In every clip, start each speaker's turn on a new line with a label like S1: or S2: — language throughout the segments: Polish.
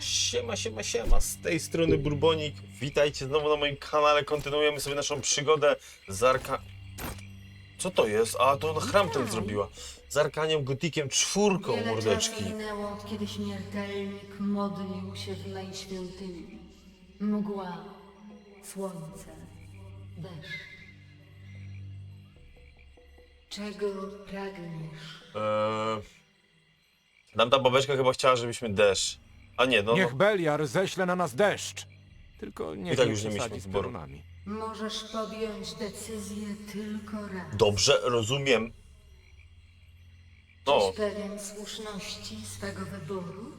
S1: Siema, siema, siema, z tej strony Burbonik. Witajcie znowu na moim kanale. Kontynuujemy sobie naszą przygodę z Arka... Co to jest? A, to ona chram ten zrobiła. Z Arkaniem Gotikiem czwórką,
S2: Wiele
S1: mordeczki.
S2: czasu minęło, od kiedy śmiertelnik modlił się w. Mgła, słońce, deszcz. Czego pragniesz?
S1: Eee... Tamta babeczka chyba chciała, żebyśmy deszcz. A nie, no,
S3: Niech
S1: no
S3: Beliar ześle na nas deszcz. Tylko niech
S1: tak
S3: nie
S1: już nie
S3: przesadzi
S1: mieliśmy
S3: z
S1: wyboru.
S3: piorunami.
S2: Możesz podjąć decyzję tylko raz.
S1: dobrze, rozumiem. No,
S2: Czyś pewien słuszności swego wyboru?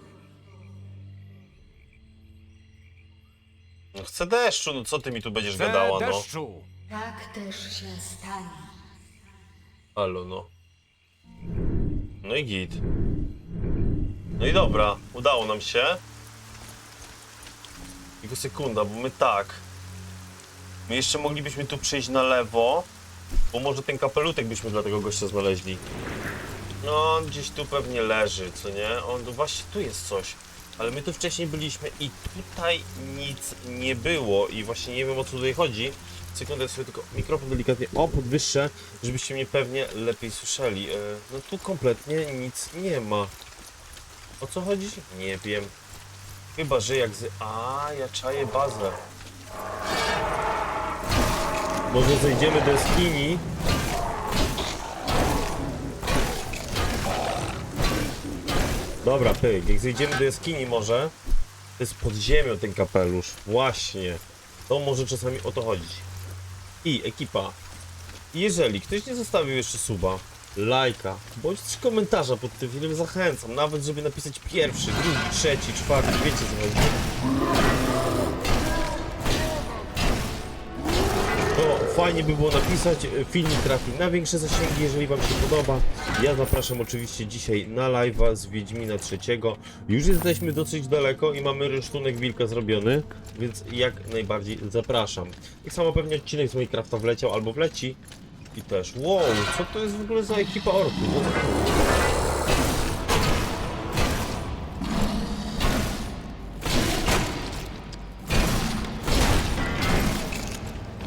S1: no chcę deszczu, no co ty mi tu będziesz
S3: Chcę
S1: gadała, no?
S3: deszczu!
S2: Tak też się stanie.
S1: Halo, no. No i git. No i dobra, udało nam się. Tylko sekunda, bo my tak. My jeszcze moglibyśmy tu przejść na lewo, bo może ten kapelutek byśmy dla tego gościa znaleźli. No, on gdzieś tu pewnie leży, co nie? On, no właśnie tu jest coś. Ale my tu wcześniej byliśmy i tutaj nic nie było i właśnie nie wiem o co tutaj chodzi. Sekundę, ja sobie tylko mikrofon delikatnie o podwyższę, żebyście mnie pewnie lepiej słyszeli. E, No tu kompletnie nic nie ma. O co chodzi? Nie wiem. Chyba, że jak z... A, ja czaję bazę. Może zejdziemy do jaskini? Dobra, pyk. Jak zejdziemy do jaskini może, to jest pod ziemią ten kapelusz. Właśnie. To może czasami o to chodzić. I ekipa. Jeżeli ktoś nie zostawił jeszcze suba, lajka, bądź też komentarza pod tym filmem, zachęcam. Nawet, żeby napisać pierwszy, drugi, trzeci, czwarty, wiecie co chodzi. To fajnie by było napisać, e, filmik trafi na większe zasięgi, jeżeli Wam się podoba. Ja zapraszam oczywiście dzisiaj na live'a z Wiedźmina trzeciego. Już jesteśmy dosyć daleko i mamy rysztunek wilka zrobiony, więc jak najbardziej zapraszam. Tak samo pewnie odcinek z Minecrafta wleciał albo wleci. I też, wow, co to jest w ogóle za ekipa orków?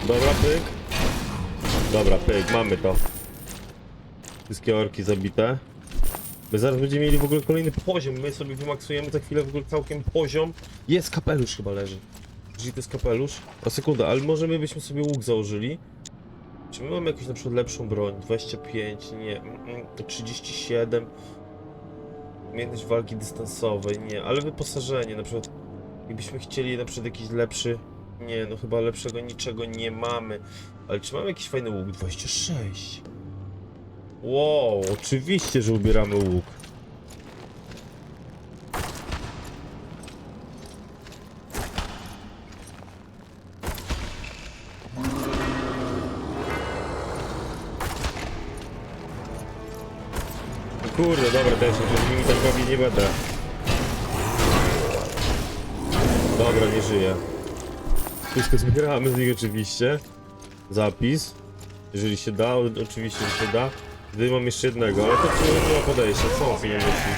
S1: Dobra, pyk. Dobra, pyk, mamy to. Wszystkie orki zabite. My zaraz będziemy mieli w ogóle kolejny poziom. My sobie wymaksujemy za chwilę w ogóle całkiem poziom. Jest kapelusz chyba leży. Jeżeli to jest kapelusz. A sekunda, ale może my byśmy sobie łuk założyli. Czy my mamy jakąś na przykład lepszą broń? 25, nie. mm, mm, 37. Umiejętność walki dystansowej, nie. Ale wyposażenie, na przykład. Jakbyśmy chcieli na przykład jakiś lepszy. Nie, no chyba lepszego niczego nie mamy. Ale czy mamy jakiś fajny łuk? 26. Wow, oczywiście, że ubieramy łuk. Nie będę. Dobra, nie żyję. Wszystko zbieramy z nich oczywiście. Zapis. Jeżeli się da, oczywiście, że się da. Gdy mam jeszcze jednego, ale to nie ma podejścia, co on sobie myśli?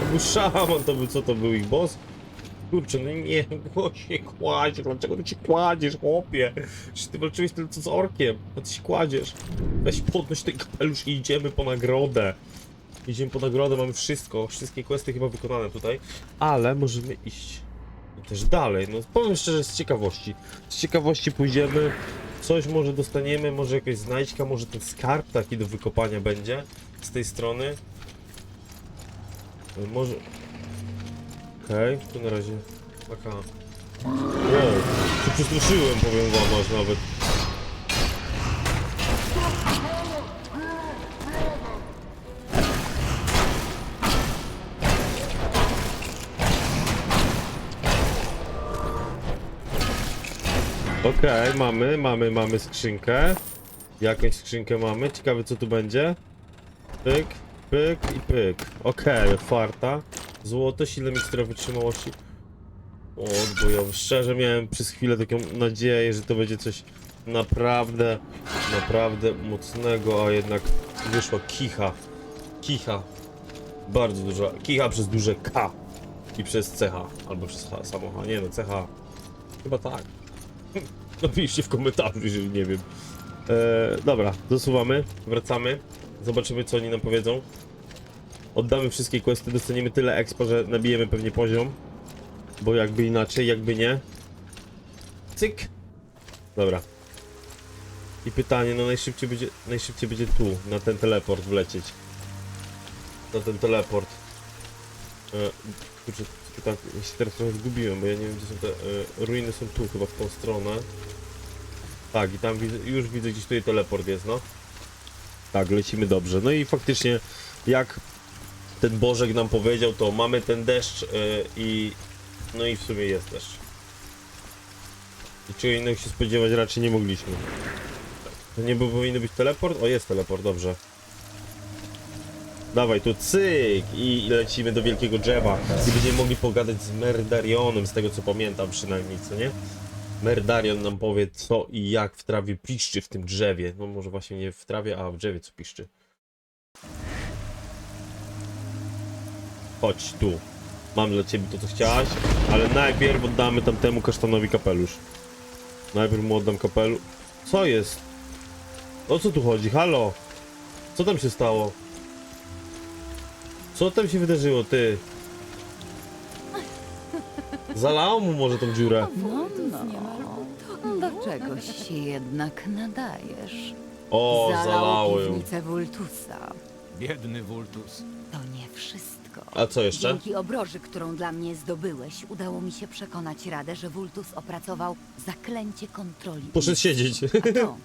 S1: To był szaman, to był co to był ich boss? Kurczę, no nie, bo się kładzie, dlaczego ty się kładziesz, chłopie? Czy ty walczyłeś tylko co z orkiem, a ty się kładziesz. Weź podnoś ten kapelusz i idziemy po nagrodę. Idziemy po nagrodę, mamy wszystko, wszystkie questy chyba wykonane tutaj, ale możemy iść też dalej. No powiem szczerze, z ciekawości. Z ciekawości pójdziemy, coś może dostaniemy, może jakaś znajdźka, może ten skarb taki do wykopania będzie z tej strony. Może... Okej, tu na razie taka... Wow, się przestraszyłem, powiem wam aż nawet. Okej, mamy, mamy, mamy skrzynkę. Jakąś skrzynkę mamy. Ciekawe co tu będzie. Pyk, pyk i pyk. Okej, otwarta. Złoto, silne mikstura wytrzymałości. Odbojowy. Szczerze miałem przez chwilę taką nadzieję, że to będzie coś naprawdę, naprawdę mocnego, a jednak wyszła kicha. Kicha. Bardzo duża. Kicha przez duże K. i przez CH, albo przez H, samo H, nie no, CH. Chyba tak. Napiszcie w komentarzu, jeżeli nie wiem. E, dobra, dosuwamy, wracamy. Zobaczymy, co oni nam powiedzą. Oddamy wszystkie questy, dostaniemy tyle expo, że nabijemy pewnie poziom. Bo jakby inaczej, jakby nie. Cyk! Dobra. I pytanie, no najszybciej będzie, najszybciej będzie tu, na ten teleport wlecieć. Na ten teleport. E, kurczę, tak, ja się teraz trochę zgubiłem, bo ja nie wiem, gdzie są te... E, ruiny są tu, chyba w tą stronę. Tak, i tam widzę, już widzę, gdzieś tutaj teleport jest, no. Tak, lecimy dobrze. No i faktycznie, jak ten Bożek nam powiedział, to mamy ten deszcz e, i... No i w sumie jest deszcz. I czego innego się spodziewać raczej nie mogliśmy. To nie był, powinien być teleport? O, jest teleport, dobrze. Dawaj tu cyk i lecimy do wielkiego drzewa i będziemy mogli pogadać z Merdarionem, z tego co pamiętam przynajmniej, co nie? Merdarion nam powie co i jak w trawie piszczy w tym drzewie. No może właśnie nie w trawie, a w drzewie co piszczy. Chodź tu. Mam dla ciebie to co chciałaś, ale najpierw oddamy tamtemu kasztanowi kapelusz. Najpierw mu oddam kapelusz. Co jest? O co tu chodzi? Halo? Co tam się stało? Co tam się wydarzyło, ty? Zalało mu może tą dziurę.
S4: No, no, do czegoś się jednak nadajesz.
S1: O,
S4: Zalało
S1: zalało ją.
S4: piwnicę Vultusa.
S3: Biedny Vultus.
S4: To nie wszystko.
S1: A co jeszcze?
S4: Dzięki obroży, którą dla mnie zdobyłeś, udało mi się przekonać Radę, że Vultus opracował zaklęcie kontroli.
S1: Poszedł siedzieć.
S4: A to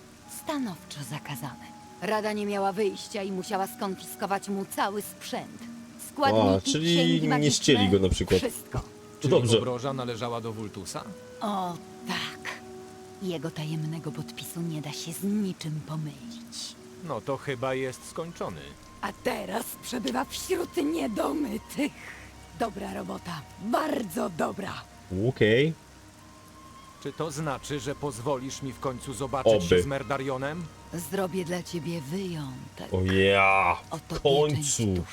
S4: stanowczo zakazane. Rada nie miała wyjścia i musiała skonfiskować mu cały sprzęt. Składniki,
S1: A, czyli
S4: księgi
S1: nie
S4: magiczne,
S1: ścieli go na przykład.
S4: Wszystko.
S3: Czy
S1: dobrze.
S3: obroża należała do Vultusa?
S4: O tak. Jego tajemnego podpisu nie da się z niczym pomylić.
S3: No to chyba jest skończony.
S4: A teraz przebywa wśród niedomytych. Dobra robota, bardzo dobra.
S1: Okej.
S3: Czy to znaczy, że pozwolisz mi w końcu zobaczyć
S1: Oby.
S3: się z Merdarionem?
S4: Zrobię dla ciebie wyjątek.
S1: O ja!
S4: Oto
S1: W
S4: pieczęć
S1: końcu!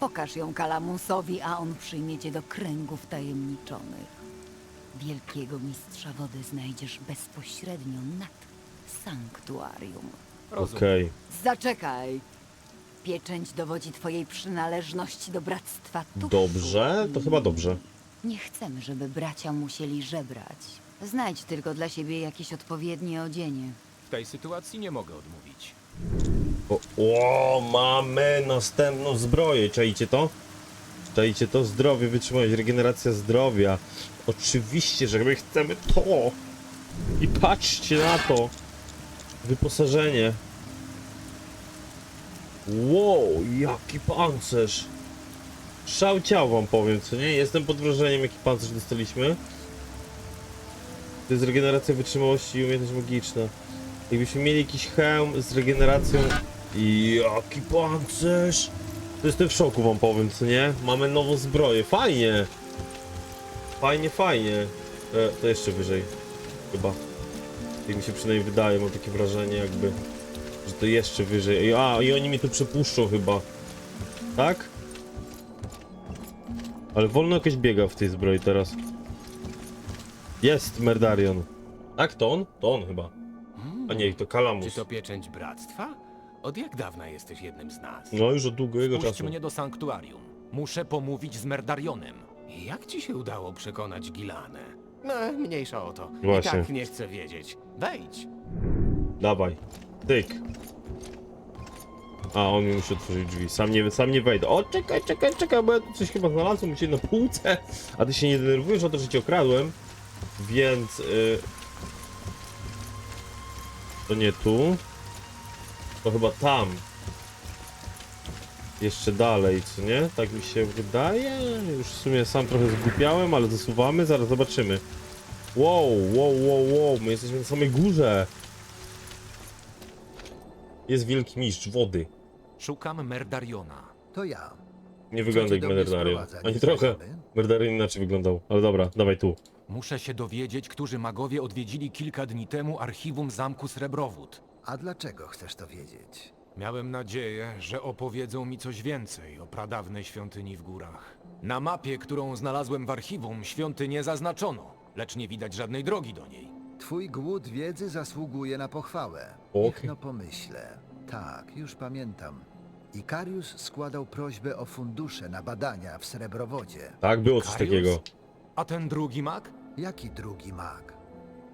S4: Pokaż ją Kalamusowi, a on przyjmie cię do kręgów tajemniczonych. Wielkiego mistrza wody znajdziesz bezpośrednio nad sanktuarium.
S3: Rozumiem.
S1: Okej.
S4: Zaczekaj. Pieczęć dowodzi twojej przynależności do bractwa tuszu.
S1: Dobrze? To chyba dobrze.
S4: Nie chcemy, żeby bracia musieli żebrać. Znajdź tylko dla siebie jakieś odpowiednie odzienie.
S3: W tej sytuacji nie mogę odmówić.
S1: O, o, mamy następną zbroję. Czajcie to? Czajcie to? Zdrowie, wytrzymałość, regeneracja zdrowia. Oczywiście, że my chcemy to. I patrzcie na to. Wyposażenie. Wow, jaki pancerz. Szał ciał wam powiem, co nie? Jestem pod wrażeniem, jaki pancerz dostaliśmy. To jest regeneracja wytrzymałości i umiejętność magiczna. Jakbyśmy mieli jakiś hełm z regeneracją... Jaki pancerz! To jestem w szoku wam powiem, co nie? Mamy nową zbroję, fajnie! Fajnie, fajnie. E, to jeszcze wyżej. Chyba. Tak mi się przynajmniej wydaje, mam takie wrażenie jakby, że to jeszcze wyżej. Ej, A, i oni mnie tu przepuszczą chyba. Tak? Ale wolno jakoś biega w tej zbroi teraz. Jest Merdarion. Tak, to on? To on chyba. A nie, to Kalamus.
S3: Czy to pieczęć bractwa? Od jak dawna jesteś jednym z nas?
S1: No już od długiego
S3: Puść
S1: czasu.
S3: mnie do sanktuarium. Muszę pomówić z Merdarionem. Jak ci się udało przekonać Gilanę? No, mniejsza o to.
S1: Właśnie.
S3: I tak nie chcę wiedzieć. Wejdź.
S1: Dawaj. Tyk. A, on mi musi otworzyć drzwi. Sam nie, sam nie wejdę. O, czekaj, czekaj, czekaj, bo ja tu coś chyba znalazłem u ciebie na półce. A ty się nie denerwujesz o to, że cię okradłem. Więc... Y... To nie tu. To chyba tam. Jeszcze dalej, co nie? Tak mi się wydaje. Już w sumie sam trochę zgłupiałem, ale zasuwamy. Zaraz zobaczymy. Wow, wow, wow, wow. My jesteśmy na samej górze. Jest wielki mistrz wody.
S3: Szukam Merdariona.
S5: To ja.
S1: Nie wygląda jak Merdarion. Ani trochę. Merdarion inaczej wyglądał. Ale dobra, dawaj tu.
S3: Muszę się dowiedzieć, którzy magowie odwiedzili kilka dni temu archiwum zamku Srebrowód.
S5: A dlaczego chcesz to wiedzieć?
S3: Miałem nadzieję, że opowiedzą mi coś więcej o pradawnej świątyni w górach. Na mapie, którą znalazłem w archiwum, świątynię zaznaczono, lecz nie widać żadnej drogi do niej.
S5: Twój głód wiedzy zasługuje na pochwałę.
S1: Okej.
S5: Niech no pomyślę. Tak, już pamiętam. Ikarius składał prośbę o fundusze na badania w Srebrowodzie.
S1: Tak, było coś
S3: Karius?
S1: takiego.
S3: A ten drugi mak?
S5: Jaki drugi mag?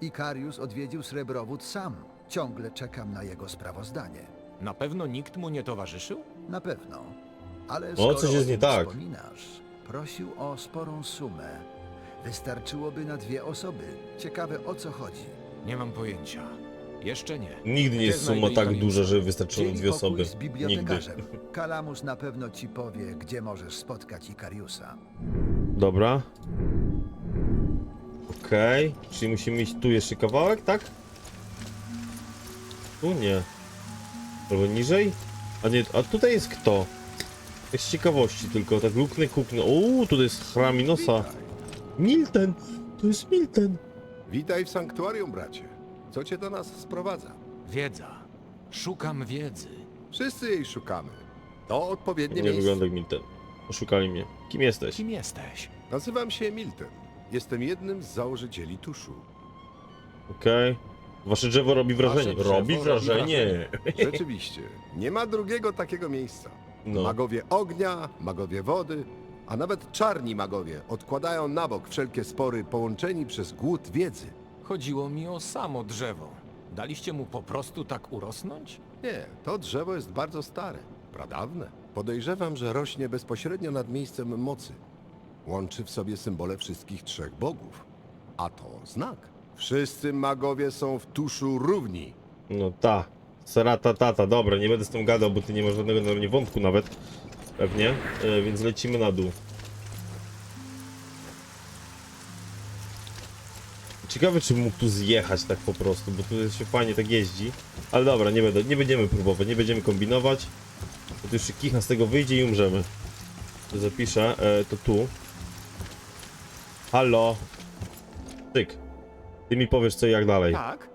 S5: Ikarius odwiedził Srebrowód sam. Ciągle czekam na jego sprawozdanie.
S3: Na pewno nikt mu nie towarzyszył?
S5: Na pewno. Ale
S1: coś
S5: skoro
S1: jest
S5: o
S1: nie
S5: tym
S1: tak.
S5: wspominasz, prosił o sporą sumę. Wystarczyłoby na dwie osoby. Ciekawe o co chodzi.
S3: Nie mam pojęcia. Jeszcze nie.
S1: Nigdy nie jest suma tak duża, że wystarczyło
S5: Dzieli
S1: dwie
S5: pokój
S1: osoby.
S5: z
S1: Nigdy.
S5: bibliotekarzem. Kalamus na pewno ci powie, gdzie możesz spotkać Ikariusa.
S1: Dobra. Okej, czyli musimy iść tu jeszcze kawałek, tak? Tu nie. Albo niżej? A nie, a tutaj jest kto? Z ciekawości tylko, tak luknę, kuknę. Uuu, tutaj jest Hraminosa. Milten! To jest Milten!
S6: Witaj w sanktuarium, bracie. Co cię do nas sprowadza?
S3: Wiedza. Szukam wiedzy.
S6: Wszyscy jej szukamy. To odpowiednie
S1: Nie
S6: miejsce.
S1: wygląda jak Milten. Oszukali mnie. Kim jesteś?
S3: Kim jesteś?
S6: Nazywam się Milton. Jestem jednym z założycieli Tuszu.
S1: Okej. Wasze drzewo robi wrażenie.
S6: drzewo
S1: Robi
S6: robi
S1: wrażenie.
S6: Rzeczywiście, nie ma drugiego takiego miejsca.
S1: No.
S6: Magowie ognia, magowie wody, a nawet czarni magowie odkładają na bok wszelkie spory połączeni przez głód wiedzy.
S3: Chodziło mi o samo drzewo. Daliście mu po prostu tak urosnąć?
S6: Nie, to drzewo jest bardzo stare, pradawne. Podejrzewam, że rośnie bezpośrednio nad miejscem mocy. Łączy w sobie symbole wszystkich trzech bogów. A to znak. Wszyscy magowie są w tuszu równi.
S1: No ta. Serata tata, dobra, nie będę z tym gadał, bo ty nie masz żadnego na mnie wątku nawet. Pewnie, e, więc lecimy na dół. Ciekawe, czy mógł tu zjechać tak po prostu, bo tu się fajnie tak jeździ. Ale dobra, nie, będę, nie będziemy próbować, nie będziemy kombinować. Bo tu jeszcze kichna z tego wyjdzie i umrzemy. To zapiszę, e, to tu. Halo. Tyk. Ty mi powiesz co i jak dalej.
S3: Tak.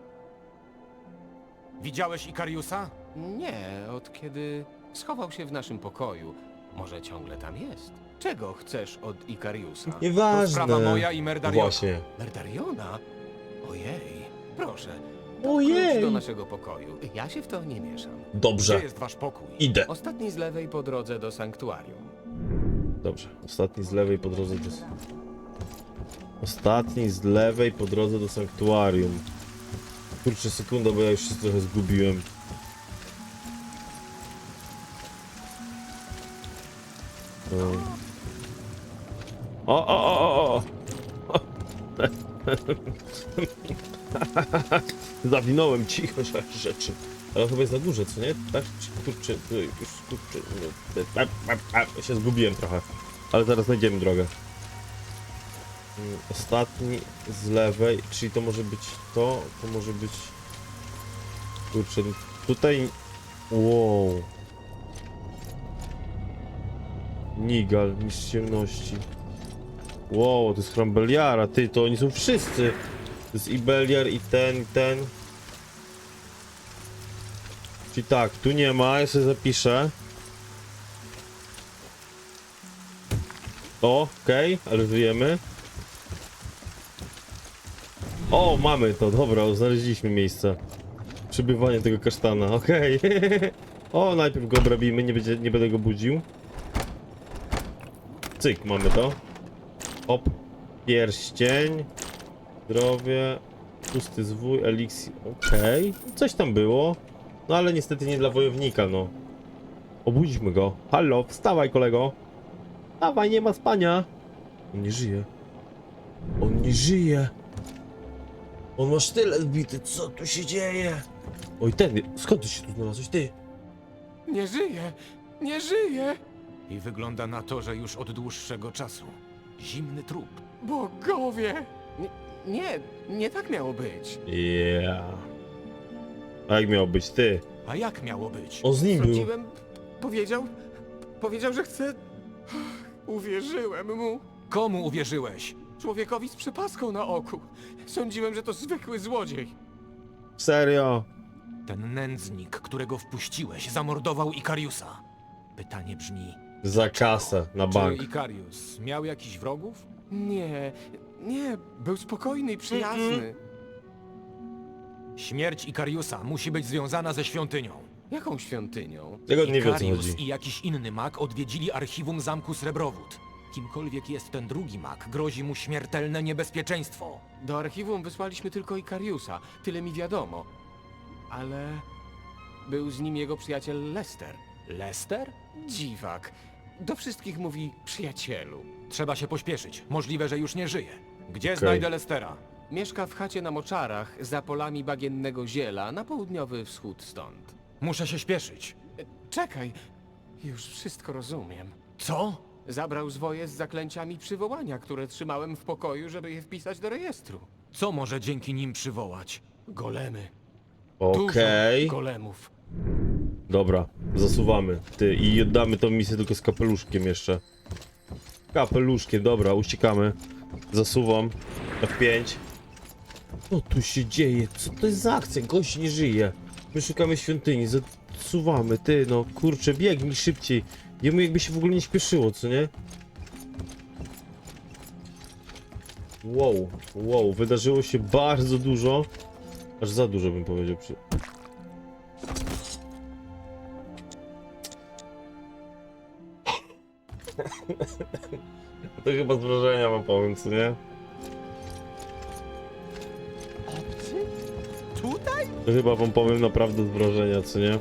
S3: Widziałeś Ikariusa?
S7: Nie, od kiedy schował się w naszym pokoju. Może ciągle tam jest. Czego chcesz od Ikariusa?
S3: To
S1: Nieważne.
S3: sprawa moja i Merdariona.
S1: Właśnie.
S7: Merdariona? Ojej, proszę.
S1: Ojej.
S7: Klucz do naszego pokoju. Ja się w to nie mieszam.
S3: Gdzie
S1: Dobrze,
S3: jest wasz pokój?
S1: idę.
S7: Ostatni z lewej po drodze do sanktuarium.
S1: Dobrze, ostatni z lewej po drodze do... Ostatni z lewej po drodze do sanktuarium. Kurczę, sekunda, bo ja już się trochę zgubiłem. Um. O, o, o, o, o! Zawinąłem cicho rzeczy. Ale chyba jest na górze, co nie? Tak? Kurczę, już kurczę, a, a, a, się zgubiłem trochę. Ale zaraz znajdziemy drogę. Mm, Ostatni z lewej, czyli to może być to, to może być... Kurczę, tutaj... Wow. Nigal, mistrz ciemności. Wow, to jest Hrambeliara, ty, to oni są wszyscy. To jest i Beliar, i ten, i ten. Czyli tak, tu nie ma, ja sobie zapiszę. O, okej, ale żyjemy. O, mamy to, dobra, znaleźliśmy miejsce. Przybywanie tego kasztana, okej. o, najpierw go obrabimy, nie, będzie, nie będę go budził. Cyk, mamy to. Hop. Pierścień. Zdrowie. Pusty zwój, eliksir. Okej. Coś tam było. No ale niestety nie dla wojownika, no. Obudźmy go. Halo, wstawaj kolego. Dawaj, nie ma spania. On nie żyje. On nie żyje. On ma sztylet bity. Co tu się dzieje? Oj, ten, skąd ty się tu znalazłeś, ty?
S3: Nie żyje! Nie żyje! I wygląda na to, że już od dłuższego czasu. Zimny trup. Bogowie!
S7: Nie, nie, nie tak miało być.
S1: Yeah. A jak miał być ty?
S3: A jak miało być?
S1: On z nim był.
S7: Powiedział, powiedział, że chce... Uwierzyłem mu.
S3: Komu uwierzyłeś?
S7: Człowiekowi z przepaską na oku. Sądziłem, że to zwykły złodziej.
S1: Serio?
S3: Ten nędznik, którego wpuściłeś, zamordował Ikariusa. Pytanie brzmi,
S1: Za kasę, na bank.
S3: czy Ikarius miał jakichś wrogów?
S7: Nie, nie, był spokojny i przyjazny.
S3: Śmierć Ikariusa musi być związana ze świątynią.
S7: Jaką świątynią?
S1: Tego nie wie o co
S3: Ikarius
S1: chodzi.
S3: i jakiś inny mag odwiedzili archiwum zamku Srebrowód. Kimkolwiek jest ten drugi mag, grozi mu śmiertelne niebezpieczeństwo.
S7: Do archiwum wysłaliśmy tylko Ikariusa, tyle mi wiadomo. Ale był z nim jego przyjaciel Lester.
S3: Lester?
S7: Dziwak. Do wszystkich mówi przyjacielu.
S3: Trzeba się pośpieszyć. Możliwe, że już nie żyje. Gdzie znajdę Lestera?
S7: Mieszka w chacie na moczarach, za polami bagiennego ziela, na południowy wschód stąd.
S3: Muszę się śpieszyć.
S7: E, Czekaj, już wszystko rozumiem.
S3: Co?
S7: Zabrał zwoje z zaklęciami przywołania, które trzymałem w pokoju, żeby je wpisać do rejestru.
S3: Co może dzięki nim przywołać?
S7: Golemy.
S1: Okej.
S7: Dużo golemów.
S1: Dobra, zasuwamy. Ty i oddamy tą misję tylko z kapeluszkiem jeszcze. Kapeluszkiem, dobra, uciekamy. Zasuwam. F5. Co tu się dzieje? Co to jest za akcja? Gość nie żyje. My szukamy świątyni, zasuwamy. Ty, no kurczę, biegnij szybciej. Jemu jakby się w ogóle nie śpieszyło, co nie? Wow, wow, wydarzyło się bardzo dużo. Aż za dużo bym powiedział. Przy... To chyba z wrażenia wam powiem, co nie?
S5: Tutaj?
S1: To chyba wam powiem naprawdę z wrażenia, co nie?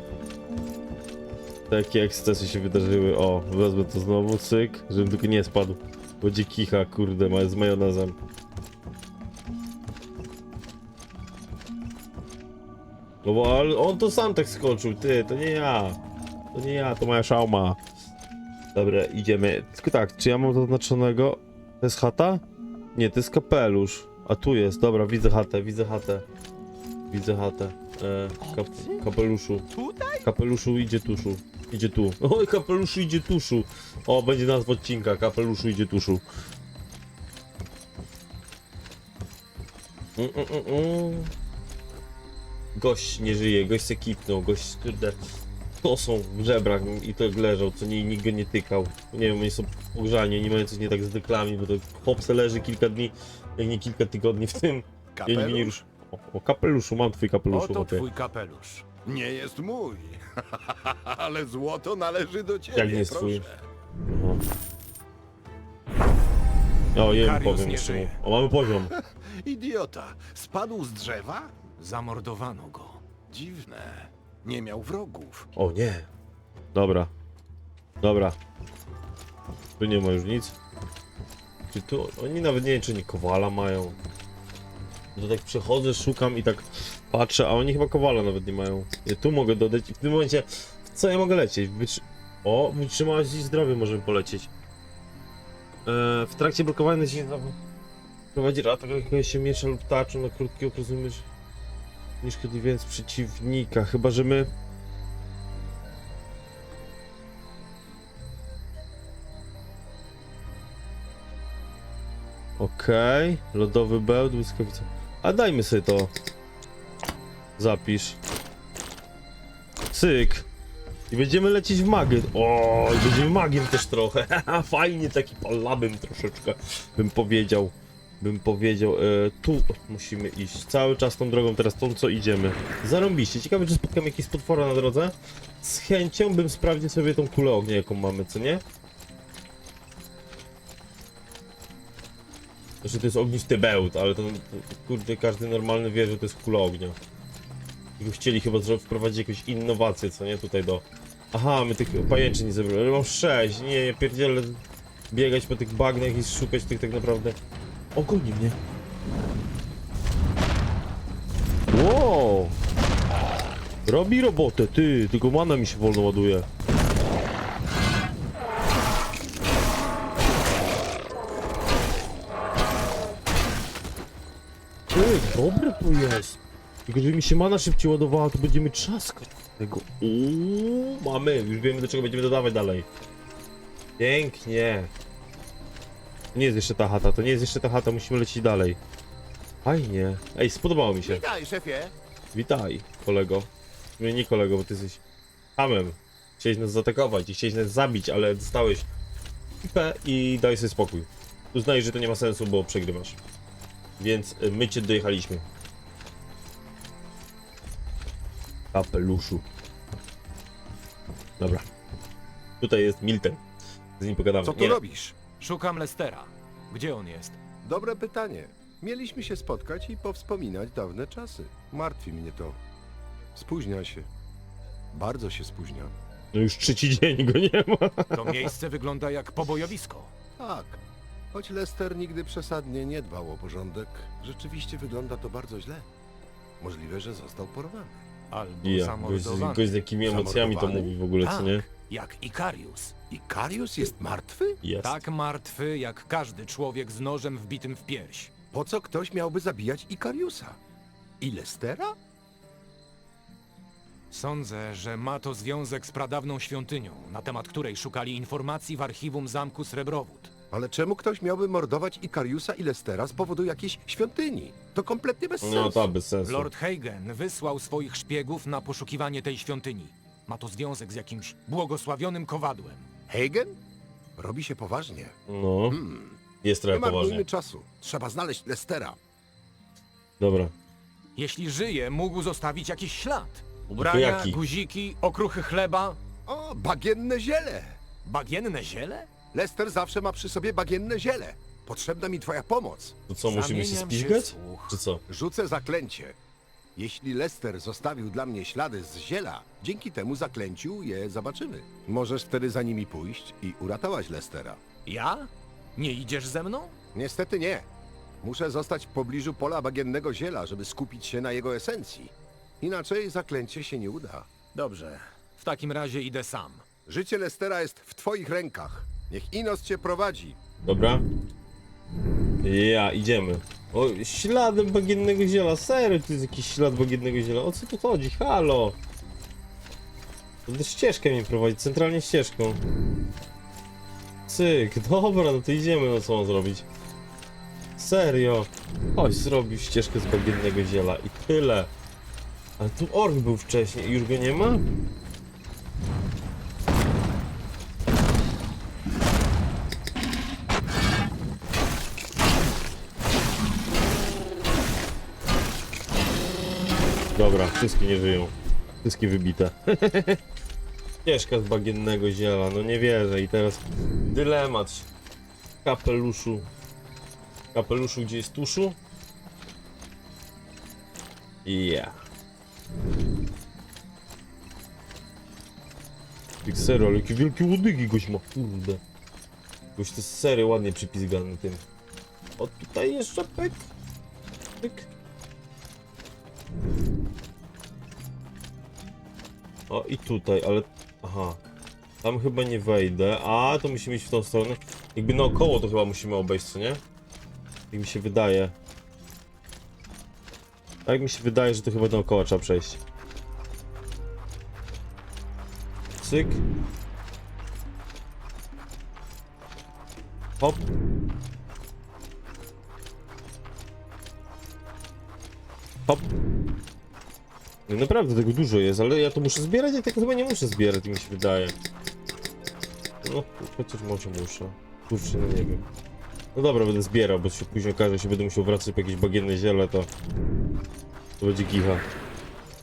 S1: Takie ekscesy się wydarzyły. O, wezmę to znowu, cyk, żebym tylko nie spadł. Będzie kicha, kurde, ma z majonezem. No bo ale on to sam tak skoczył, ty, to nie ja. To nie ja, to moja szauma. Dobra, idziemy. Tylko tak, czy ja mam zaznaczonego? To jest chata? Nie, to jest kapelusz. A tu jest, dobra, widzę chatę, widzę chatę. Widzę chatę. E, kap, kapeluszu. Kapeluszu idzie tuszu. Idzie tu. Oj, kapeluszu idzie tuszu. O, będzie nazwa odcinka. Kapeluszu idzie tuszu. Mm, mm, mm, mm. Gość nie żyje, gość se kipnął, gość kurde to są w żebrach i to leżał, co nie, nikt go nie tykał. Nie wiem, oni są pogrzani, nie mają coś nie tak z deklami, bo to chłop se leży kilka dni, jak nie kilka tygodni w tym. Ja nigdy nie rusz. O, o kapeluszu, mam twój kapeluszu,
S3: Oto
S1: chłopie.
S3: twój kapelusz.
S6: Nie jest mój. Ale złoto należy do ciebie.
S1: Jak nie jest
S6: proszę.
S1: twój? O, jem
S3: Karius
S1: powiem
S3: nie
S1: jeszcze mu.
S3: żyje.
S1: O, mamy poziom.
S6: Idiota. Spadł z drzewa?
S3: Zamordowano go.
S6: Dziwne. Nie miał wrogów.
S1: O nie. Dobra. Dobra. Tu nie ma już nic. Czy tu... Oni nawet nie wiem, czy nie kowala mają. To tak przechodzę, szukam i tak patrzę, a oni chyba kowala nawet nie mają. Ja tu mogę dodać i w tym momencie... Co ja mogę lecieć? Wytrzy... O, wytrzymałość i zdrowie możemy polecieć. Eee, w trakcie blokowania się prowadzi atak jakiegoś się miecza lub tarczą na krótki okres umysł nieszkodliwiając przeciwnika, chyba że my... Okej, lodowy bełt, błyskawica. A dajmy sobie to. Zapisz. Cyk. I będziemy lecieć w magię. O, i będziemy magiem też trochę. Fajnie, taki palabym troszeczkę, bym powiedział. Bym powiedział, e, tu musimy iść. Cały czas tą drogą, teraz tą co idziemy. Zarąbiście. Ciekawe, czy spotkam jakieś potwora na drodze. Z chęcią bym sprawdził sobie tą kulę ognia, jaką mamy, co nie? Znaczy to jest ognisty bełt, ale to, to kurde, każdy normalny wie, że to jest kula ognia. Tylko chcieli chyba wprowadzić jakąś innowację, co nie? Tutaj do... Aha, my tych pajęczy nie zebrali. Ale mam sześć, nie, ja pierdzielę biegać po tych bagnach i szukać tych tak naprawdę... O, mnie. Wow! Robi robotę, ty, tylko mana mi się wolno ładuje. Ty, dobre to jest. Tylko żeby mi się mana szybciej ładowała, to będziemy trzaskać tego. Uuu, mamy, już wiemy do czego będziemy dodawać dalej. Pięknie. To nie jest jeszcze ta chata, to nie jest jeszcze ta chata, musimy lecieć dalej. Fajnie. Ej, spodobało mi się.
S6: Witaj, szefie.
S1: Witaj, kolego. Sumie nie kolego, bo ty jesteś hamem. Chciałeś nas zaatakować i chciałeś nas zabić, ale dostałeś pipę i daj sobie spokój. Uznaj, że to nie ma sensu, bo przegrywasz. Więc y, my cię dojechaliśmy. Kapeluszu. Dobra. Tutaj jest Milton. Z nim pogadamy.
S6: Co tu
S1: Nie.
S6: robisz?
S3: Szukam Lestera. Gdzie on jest?
S6: Dobre pytanie. Mieliśmy się spotkać i powspominać dawne czasy. Martwi mnie to. Spóźnia się. Bardzo się spóźnia.
S1: No już trzeci dzień go nie ma.
S3: To miejsce wygląda jak pobojowisko.
S6: Tak. Choć Lester nigdy przesadnie nie dbał o porządek, rzeczywiście wygląda to bardzo źle. Możliwe, że został porwany.
S3: Albo
S1: Ja, gość,
S3: zamordowany.
S1: gość z jakimi emocjami to mówi w ogóle, co
S3: tak,
S1: nie?
S3: jak Ikarius.
S6: I Karius jest martwy?
S1: Jest.
S3: Tak martwy, jak każdy człowiek z nożem wbitym w pierś.
S6: Po co ktoś miałby zabijać Ikariusa? I Lestera?
S3: Sądzę, że ma to związek z pradawną świątynią, na temat której szukali informacji w archiwum zamku Srebrowód.
S6: Ale czemu ktoś miałby mordować Ikariusa i Lestera z powodu jakiejś świątyni? To kompletnie bez sensu.
S1: No to bez sensu.
S3: Lord Hagen wysłał swoich szpiegów na poszukiwanie tej świątyni. Ma to związek z jakimś błogosławionym kowadłem.
S6: Hagen? Robi się poważnie.
S1: No,
S6: Hmm.
S1: jest
S6: Nie
S1: trochę poważnie.
S6: marnujmy czasu. Trzeba znaleźć Lestera.
S1: Dobra.
S3: Jeśli żyje, mógł zostawić jakiś ślad. Ubrania,
S1: jaki?
S3: guziki, okruchy chleba,
S6: O, bagienne ziele!
S3: bagienne ziele?
S6: Lester zawsze ma przy sobie bagienne ziele. Potrzebna mi twoja pomoc.
S1: To co, musimy się
S3: Zamieniam
S1: spiźgać?
S3: w słuch.
S1: Czy co?
S6: Rzucę zaklęcie. Jeśli Lester zostawił dla mnie ślady z ziela, dzięki temu zaklęciu je zobaczymy. Możesz wtedy za nimi pójść i uratować Lestera.
S3: Ja? Nie idziesz ze mną?
S6: Niestety nie. Muszę zostać w pobliżu pola bagiennego ziela, żeby skupić się na jego esencji. Inaczej zaklęcie się nie uda.
S3: Dobrze. W takim razie idę sam.
S6: Życie Lestera jest w twoich rękach. Niech Inos cię prowadzi.
S1: Dobra. Ja, idziemy. O, śladem bagiennego ziela. Serio, to jest jakiś ślad bagiennego ziela. O co tu chodzi? Halo! To ścieżkę mi prowadzi, centralnie ścieżką. Cyk, dobra, no to idziemy, no co mam zrobić? Serio. Chodź, zrobił ścieżkę z bagiennego ziela i tyle. Ale tu ork był wcześniej i już go nie ma? Wszystkie nie żyją. Wszystkie wybite. Ścieżka z bagiennego ziela, no nie wierzę. I teraz dylemat. Kapeluszu. Kapeluszu, gdzie jest tuszu? Ja. Jak serio, ale jakie wielkie łodygi goś ma, kurde. Goś to serio ładnie przypizgany tym. O, tutaj jeszcze pyk. Pyk. O i tutaj, ale... Aha. Tam chyba nie wejdę. A, to musimy iść w tą stronę. Jakby naokoło to chyba musimy obejść, co nie? Jak mi się wydaje. Tak mi się wydaje, że to chyba naokoło trzeba przejść. Cyk. Hop. Hop. No naprawdę tego dużo jest, ale ja to muszę zbierać, ja tego chyba nie muszę zbierać, mi się wydaje. No, chociaż może muszę. Kurczę, no nie wiem. No dobra, będę zbierał, bo się później okaże, że będę musiał wracać po jakieś bagienne ziele, to... To będzie gicha.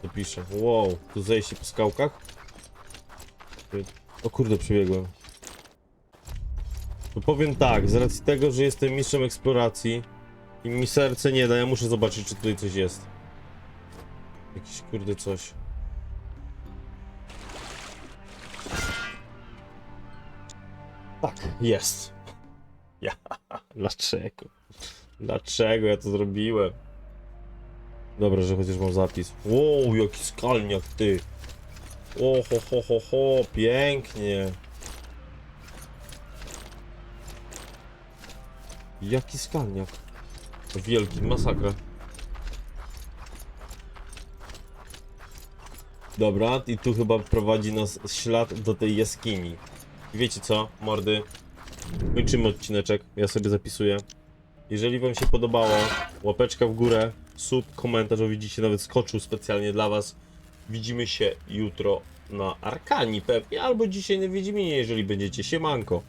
S1: To piszę. Wow, tu zejście po skałkach? O kurde, przebiegłem. To powiem tak, z racji tego, że jestem mistrzem eksploracji i mi serce nie da, ja muszę zobaczyć, czy tutaj coś jest. Jakiś kurde coś. Tak, jest. Ja, dlaczego? Dlaczego ja to zrobiłem? Dobra, że chociaż mam zapis. Wow, jaki skalniak ty. O, ho, ho, ho, ho, pięknie. Jaki skalniak. Wielki, masakra. Dobra, i tu chyba prowadzi nas ślad do tej jaskini. Wiecie co, mordy? Kończymy odcineczek, ja sobie zapisuję. Jeżeli wam się podobało, łapeczka w górę, sub, komentarz, o widzicie, nawet skoczył specjalnie dla was. widzimy się jutro na Arkanii pewnie, albo dzisiaj na Wiedźminie, jeżeli będziecie. Siemanko.